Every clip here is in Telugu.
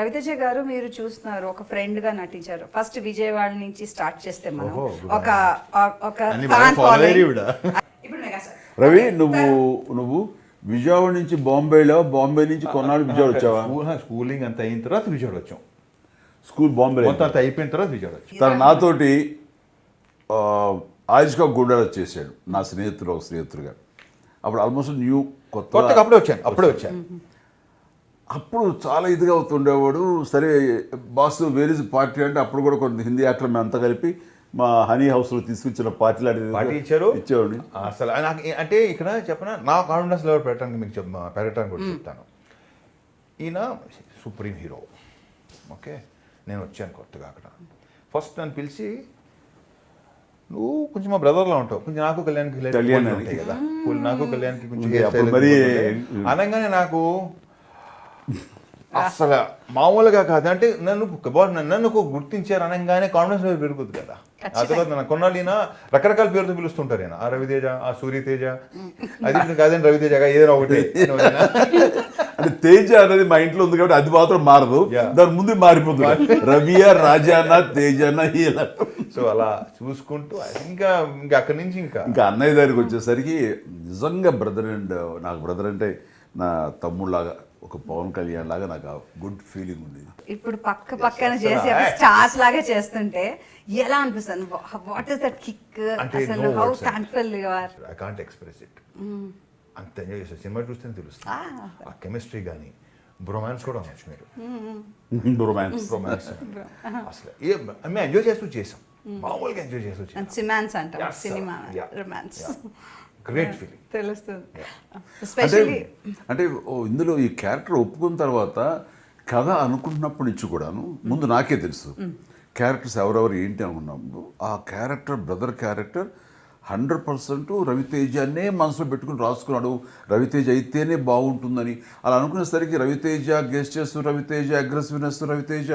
రవితేజ గారు మీరు చూస్తున్నారు ఒక ఫ్రెండ్గా నటించారు. ఫస్ట్ విజయవాడ నుంచి స్టార్ట్ చేస్తే మనం ఒక ఒక. రవి నువ్వు నువ్వు విజయవాడ నుంచి బాంబేలో బాంబే నుంచి కొన్నాళ్ళు విజయవాడ వచ్చావా? స్కూల్ స్కూలింగ్ అంత అయిన తర్వాత విజయవాడ వచ్చాం. స్కూల్ బాంబే. మొత్తం అంత అయిపోయిన తర్వాత విజయవాడ వచ్చాం. తను నాతోటి ఆయుష్గా గుండాలు చేశాడు నా స్నేహితుడు ఒక స్నేహితుడుగా అప్పుడు ఆల్మోస్ట్ న్యూ కొత్తగా కొత్త అప్పుడే వచ్చాను అప్పుడే వచ్చాను. అప్పుడు చాలా ఇదిగా అవుతుండేవాడు సరే బాస్ వేర్ ఇస్ పార్టీ అంటే అప్పుడు కూడా కొన్ని హిందీ యాక్టర్ మేము అంతా కలిపి మా హనీ హౌస్లో తీసుకొచ్చిన పార్టీ లాంటిది పార్టీ ఇచ్చారు. ఇచ్చేవాడిని. అసలు నాకు అంటే ఇక్కడ చెప్పిన నా కాన్ఫిడెన్స్ లెవెల్ పెట్టడానికి మీకు చెప్ పెరగటానికి కూడా చెప్తాను. ఈయన సుప్రీం హీరో. ఓకే? నేను వచ్చాను కొత్తగా అక్కడ. ఫస్ట్ నన్ను పిలిచి నువ్వు కొంచెం మా బ్రదర్లో ఉంటావు. కొంచెం నాకు కళ్యాణ్కి ఉంటాయి కదా. నాకు కళ్యాణ్కి కొంచెం. అనగానే నాకు అసలు మామూలుగా కాదు. అంటే నన్ను బాస్ నన్ను ఒక గుర్తించారు అనగానే కాన్ఫిడెన్స్ లెవెల్ పెరుగుతుంది కదా. ఆ తర్వాత నా కొన్నాళ్ళు ఈయన రకరకాల పేరుతో పిలుస్తుంటారు ఈయన ఆ రవితేజ ఆ సూర్యతేజ. అది కాదండి రవితేజ ఏదైనా ఒకటి. అంటే తేజ అనేది మా ఇంట్లో ఉంది కాబట్టి అది మాత్రం మారదు. దాని ముందు మారిపోతుంది. రవియా రాజాన తేజాన ఇలా సో అలా చూసుకుంటూ ఇంకా ఇంకా అక్కడి నుంచి ఇంకా. ఇంకా అన్నయ్య దగ్గరికి వచ్చేసరికి నిజంగా బ్రదర్ అండ్ నాకు బ్రదర్ అంటే నా తమ్ముళ్ళలాగా ఒక పవన్ కళ్యాణ్ లాగా నాకు గుడ్ ఫీలింగ్ ఉంది. ఇప్పుడు పక్క పక్కన చేసి స్టార్స్ లాగా చేస్తుంటే ఎలా అనిపిస్తుంది? వాట్ ఇస్ దట్ కిక్ అసలు how. Thankful you are I can't express it అంత ఎంజాయ్ చేస్తారు సినిమా చూస్తేనే తెలుస్తుంది. ఆ కెమిస్ట్రీ కానీ బ్రొమాన్స్ కూడా అనొచ్చు మీరు. రొమాన్స్ రొమాన్స్ అసలు ఏ మేము ఎంజాయ్ చేస్తూ చేసాం. మామూలుగా ఎంజాయ్ చేస్తూ చేసాం. సిమాన్స్ అంటాం. సినిమా రొమాన్స్ గ్రేట్ ఫీలింగ్ తెలుస్తుంది. అంటే ఇందులో ఈ క్యారెక్టర్ ఒప్పుకున్న తర్వాత కథ అనుకుంటున్నప్పటి నుంచి కూడాను ముందు నాకే తెలుసు. క్యారెక్టర్స్ ఎవరెవరు ఏంటి అనుకున్నప్పుడు ఆ character brother character hundred percent రవితేజనే మనసులో పెట్టుకుని రాసుకున్నాడు. రవితేజ అయితేనే బాగుంటుందని. అలా అనుకునేసరికి Raviteja gestures Raviteja aggressiveness Raviteja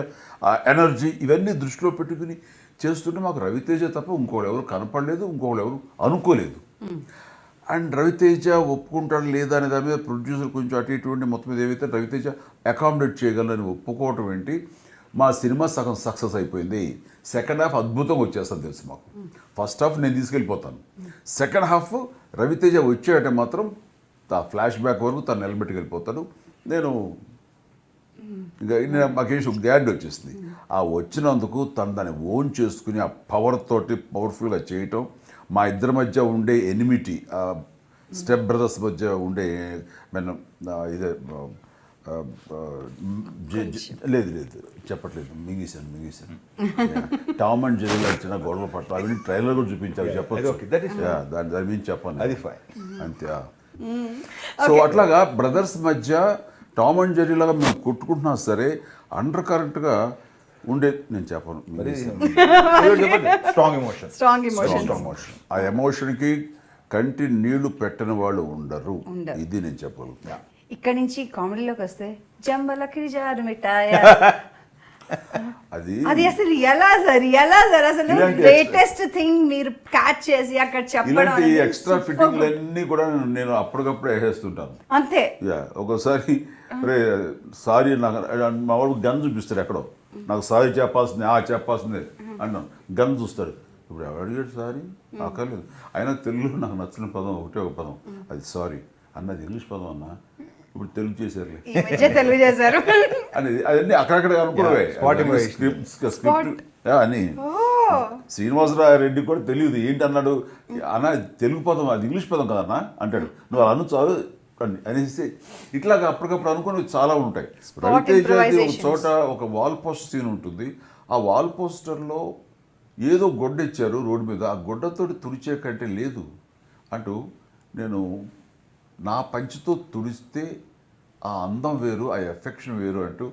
energy ఇవన్నీ దృష్టిలో పెట్టుకుని చేస్తుంటే మాకు రవితేజ తప్ప ఇంకోళ్ళు ఎవరు కనపడలేదు ఇంకోళ్ళు ఎవరు అనుకోలేదు. అండ్ రవితేజ ఒప్పుకుంటాడు లేదా అనే దాని మీద ప్రొడ్యూసర్ కొంచెం అటు ఇటువంటి మొత్తం మీద ఏవైతే రవితేజ అకామిడేట్ చేయగలని ఒప్పుకోవటం ఏంటి? మా సినిమా సగం సక్సెస్ అయిపోయింది. సెకండ్ హాఫ్ అద్భుతంగా వచ్చేస్తుంది తెలుసు మాకు. ఫస్ట్ హాఫ్ నేను తీసుకెళ్ళిపోతాను. సెకండ్ హాఫ్ రవితేజ వచ్చేటంటే మాత్రం ఫ్లాష్ బ్యాక్ వరకు తను నిలబెట్టుకెళ్ళిపోతాడు. నేను ఇంకా నేను మాకేసి గ్యాడ్ వచ్చేసింది. ఆ వచ్చినందుకు తను దాన్ని ఓన్ చేసుకుని ఆ పవర్ తోటి పవర్ఫుల్గా చేయటం మా ఇద్దరి మధ్య ఉండే ఎనిమిటీ స్టెప్ బ్రదర్స్ మధ్య ఉండే మన ఇదే లేదు లేదు చెప్పట్లేదు మింగేశాను మింగేశాను. టామ్ అండ్ జెరీలో వచ్చిన గొడవ పట్ల అవి ట్రైలర్ కూడా చూపించాలి చెప్పచ్చు. దాని దాని మీద చెప్పాను అది. అంతే. సో అట్లాగా బ్రదర్స్ మధ్య టామ్ అండ్ జెర్రీ లాగా మేము కొట్టుకుంటున్నా సరే అండర్ కరెంట్గా ఉండే నేను చెప్పను. Strong emotion strong emotion. ఆ ఎమోషన్కి కంటి నీళ్ళు పెట్టని వాళ్ళు ఉండరు. ఇది నేను చెప్పగలుగుతా ఇక్కడ నుంచి కామెడీలోకి వస్తే జంబలకి జారు మిఠాయ? అది అది అసలు ఎలా సార్ ఎలా సార్ అసలు లేటెస్ట్ థింగ్ మీరు క్యాచ్ చేసి అక్కడ చెప్పడం ఇలాంటి ఎక్స్ట్రా ఫిట్టింగ్లు good. అన్నీ కూడా నేను అప్పటికప్పుడు వేసేస్తుంటాను. అంతే. యా ఒకసారి రే సారీ నాకు మా వాడు గన్ చూపిస్తాడు ఎక్కడో. నాకు సారీ చెప్పాల్సింది ఆ చెప్పాల్సిందే అన్నాను. గన్ చూస్తాడు ఇప్పుడు ఎవరు అడిగాడు సారీ? అక్కర్లేదు. అయినా తెలుగులో నాకు నచ్చిన పదం ఒకటే ఒక పదం. అది సారీ. అన్నది ఇంగ్లీష్ పదం అన్న ఇప్పుడు తెలుగు చేశారులే. తెలుగు చేశారు. అనేది అవన్నీ అక్కడక్కడ అనుకున్నవే. స్క్రిప్ట్ అని శ్రీనివాసరావు రెడ్డి కూడా తెలియదు ఏంటి అన్నాడు అన్న తెలుగు పదం అది ఇంగ్లీష్ పదం కదన్నా? అంటాడు. నువ్వు అలా అను చాలు. అని అనేసి ఇట్లాగా అప్పటికప్పుడు అనుకున్నవి చాలా ఉంటాయి. రవితేజ ఒక. చోట ఒక వాల్ పోస్టర్ సీన్ ఉంటుంది. ఆ వాల్ పోస్టర్లో ఏదో గొడ్డ ఇచ్చారు రోడ్డు మీద. ఆ గొడ్డతోటి తుడిచే కంటే లేదు అంటూ నేను నా పంచితో తుడిస్తే ఆ అందం వేరు ఆ ఎఫెక్షన్ వేరు అంటూ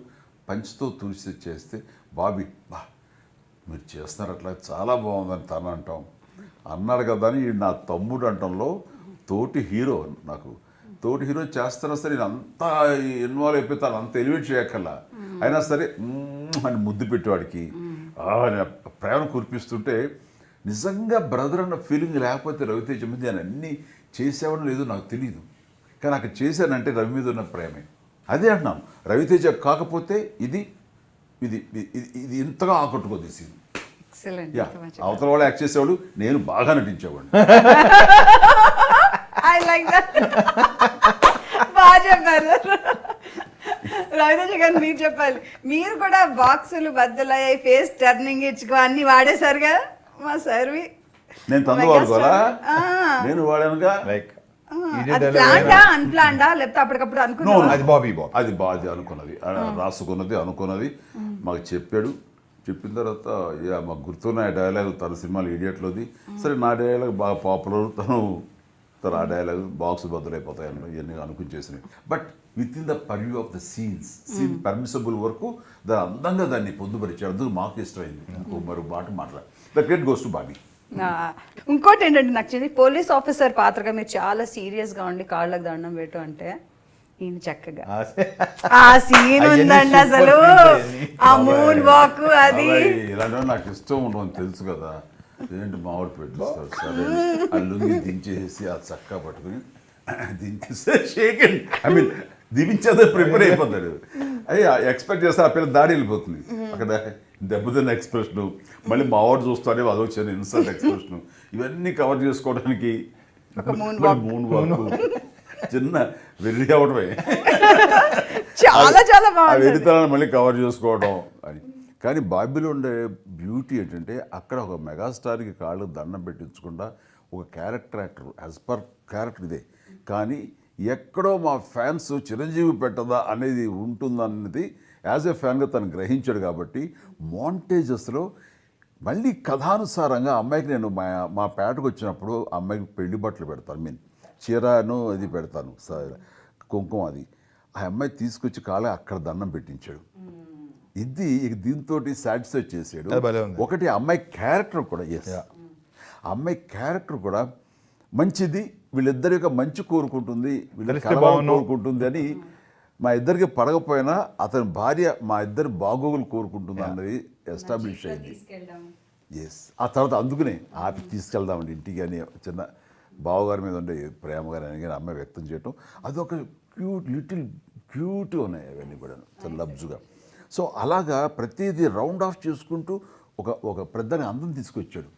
పంచితో తుడిస్తే చేస్తే బాబీ బా మీరు చేస్తున్నారు అట్లా చాలా బాగుందని తను అంటాం. అన్నాడు కదా అని నా తమ్ముడు అంటంలో తోటి హీరో నాకు. తోటి హీరో చేస్తున్నా సరే నేను అంతా ఇన్వాల్వ్ అయిపోతాను అంత ఎలివేట్ చేయక్కర్లా. అయినా సరే అని ముద్దు పెట్టేవాడికి. ప్రేమ కురిపిస్తుంటే నిజంగా బ్రదర్ అన్న ఫీలింగ్ లేకపోతే రవితేజ మీద నేను అన్నీ చేసేవాడు లేదో నాకు తెలియదు కానీ అక్కడ చేశానంటే రవి మీద ఉన్న ప్రేమే. అదే అంటున్నాను రవితేజ కాకపోతే ఇది ఇది ఇది- ఇంతగా ఆకట్టుకోదు ఈ సీన్. ఎక్సలెంట్ యా అవతల వాళ్ళు యాక్ట్ చేసేవాడు నేను బాగా నటించేవాడిని. ఐ లైక్ దట్ బాగా చెప్పారు. రవితేజ గారు మీరు చెప్పాలి. మీరు కూడా బాక్సులు బద్దలయ్యాయి ఫేస్ టర్నింగ్ ఇచ్చుకో అన్ని వాడేశారుగా? మా సర్వి. నేను తందు. వాడుకోవాలా ఆ. నేను వాడానుగా? లైక్ అది బాబీ బాబ్. అది బాగా అనుకున్నది. ఆ, రాసుకున్నది అనుకున్నది. మాకు చెప్పాడు. చెప్పిన తర్వాత మాకు గుర్తున్న డైలాగ్ తన సినిమాలు ఇడియట్లోది సరే నా డైలాగ్ బాగా పాపులర్ తను తన ఆ డైలాగ్ బాక్స్ బదులైపోతాయి అన్న ఇవన్నీ అనుకుని చేసినవి but within the purview of the scenes scene permissible వరకు దాని అందంగా దాన్ని పొందుపరిచాడు. అందుకు మాకు ఇష్టమైంది. ఇంకో మరో మాట మాట్లాడు. The great goes to Bobby ఇంకోటి ఏంటంటే నాకు చెంది పోలీస్ ఆఫీసర్ పాత్రగా మీరు చాలా సీరియస్గా ఉండి కాళ్ళకు దండం పెట్టు అంటే ఈయన చక్కగా. ఆ సీన్ ఉందండి అసలు. ఆ మూన్ వాక్ అది. నాకు ఇష్టం ఉండవని తెలుసు కదా. ఏంటి మామిడి పెట్టిస్తారు సరే ఆ లుంగి దించేసి ఆ చక్క పట్టుకుని దించేస్తే షేక్ ఐ మీన్ దించేదే ప్రిపేర్ అయిపోతాడు అయ్యి ఎక్స్పెక్ట్ చేస్తే ఆ పిల్ల దాడి వెళ్ళిపోతుంది. అక్కడ దెబ్బతిన్న ఎక్స్ప్రెషన్ మళ్ళీ మావాడు చూస్తాడే అది వచ్చిన ఇన్సల్ట్ ఎక్స్ప్రెషన్. ఇవన్నీ కవర్ చేసుకోవడానికి మూన్ వాక్ చిన్న వెర్రి అవడమే చాలా చాలా వెరితనాన్ని మళ్ళీ కవర్ చేసుకోవడం అని. కానీ బాబీలో ఉండే బ్యూటీ ఏంటంటే అక్కడ ఒక మెగాస్టార్కి కాళ్ళు దండం పెట్టించకుండా ఒక character actor as per character ఇదే. కానీ ఎక్కడో మా ఫ్యాన్స్ చిరంజీవి పెట్టదా అనేది ఉంటుందన్నది యాజ్ ఎ ఫ్యాన్గా తను గ్రహించాడు కాబట్టి మోంటేజెస్లో మళ్ళీ కథానుసారంగా అమ్మాయికి నేను మా మా పేటకు వచ్చినప్పుడు అమ్మాయికి పెళ్ళి బట్టలు పెడతాను మీన్ చీరను అది పెడతాను స- కుంకుమ అది. ఆ అమ్మాయి తీసుకొచ్చి కాళ్ళ అక్కడ దండం పెట్టించాడు. ఇది ఇక దీంతో సాటిస్ఫై చేసాడు. ఒకటి అమ్మాయి క్యారెక్టర్ కూడా ఎస్ అమ్మాయి క్యారెక్టర్ కూడా మంచిది వీళ్ళిద్దరి యొక్క మంచి కోరుకుంటుంది వీళ్ళ. కోరుకుంటుంది అని మా ఇద్దరికి పడకపోయినా అతని భార్య మా ఇద్దరి బాగోగులు కోరుకుంటుంది అన్నది ఎస్టాబ్లిష్ అయింది. ఎస్ ఆ తర్వాత అందుకనే ఆపి తీసుకెళ్దామండి ఇంటికి అని చిన్న బావగారి మీద ఉండే ప్రేమ గారి అని కానీ అమ్మాయి వ్యక్తం చేయటం. అదొక క్యూట్ లిటిల్ క్యూట్ ఉన్నాయి అవన్నీ కూడా చాలా లబ్జుగా. సో అలాగా ప్రతిదీ రౌండ్ ఆఫ్ చేసుకుంటూ ఒక ఒక పెద్దని అందం తీసుకొచ్చాడు.